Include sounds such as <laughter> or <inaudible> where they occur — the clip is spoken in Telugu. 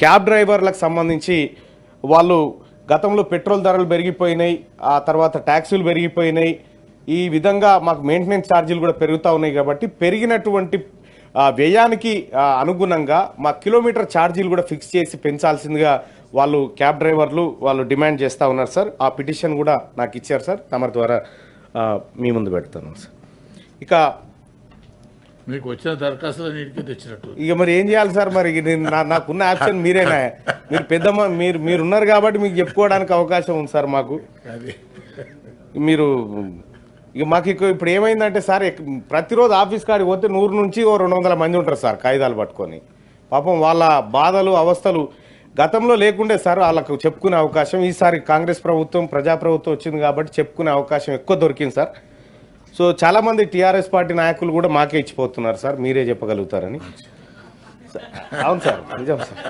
క్యాబ్ డ్రైవర్లకు సంబంధించి వాళ్ళు గతంలో పెట్రోల్ ధరలు పెరిగిపోయినాయి ఆ తర్వాత ట్యాక్సులు పెరిగిపోయినాయి. ఈ విధంగా మాకు మెయింటెనెన్స్ ఛార్జీలు కూడా పెరుగుతూ ఉన్నాయి కాబట్టి పెరిగినటువంటి వ్యయానికి అనుగుణంగా మా కిలోమీటర్ ఛార్జీలు కూడా ఫిక్స్ చేసి పెంచాల్సిందిగా వాళ్ళు క్యాబ్ డ్రైవర్లు వాళ్ళు డిమాండ్ చేస్తూ ఉన్నారు సార్. ఆ పిటిషన్ కూడా నాకు ఇచ్చారు సార్. తమ ద్వారా మీ ముందు పెడతాను సార్. ఇక మీకు వచ్చిన దరఖాస్తులు నీటికి తెచ్చినట్టు. ఇక మరి ఏం చేయాలి సార్ మరి? నాకున్న ఆప్షన్ మీరేనా? <laughs> మీరు పెద్ద మీరు మీరు ఉన్నారు కాబట్టి మీకు చెప్పుకోవడానికి అవకాశం ఉంది సార్ మాకు. అది. మీరు ఇక మాకు ఇక ఇప్పుడు ఏమైందంటే సార్ ప్రతిరోజు ఆఫీస్ కాడికి పోతే నూరు నుంచి ఓ రెండు వందల మంది ఉంటారు సార్ కాగితాలు పట్టుకొని. పాపం వాళ్ళ బాధలు అవస్థలు గతంలో లేకుండే సార్ వాళ్ళకు చెప్పుకునే అవకాశం. ఈసారి కాంగ్రెస్ ప్రభుత్వం ప్రజాప్రభుత్వం వచ్చింది కాబట్టి చెప్పుకునే అవకాశం ఎక్కువ దొరికింది సార్. సో చాలామంది టీఆర్ఎస్ పార్టీ నాయకులు కూడా మాకే ఇచ్చిపోతున్నారు సార్. మీరే చెప్పగలుగుతారని. అవును సార్. నిజం సార్.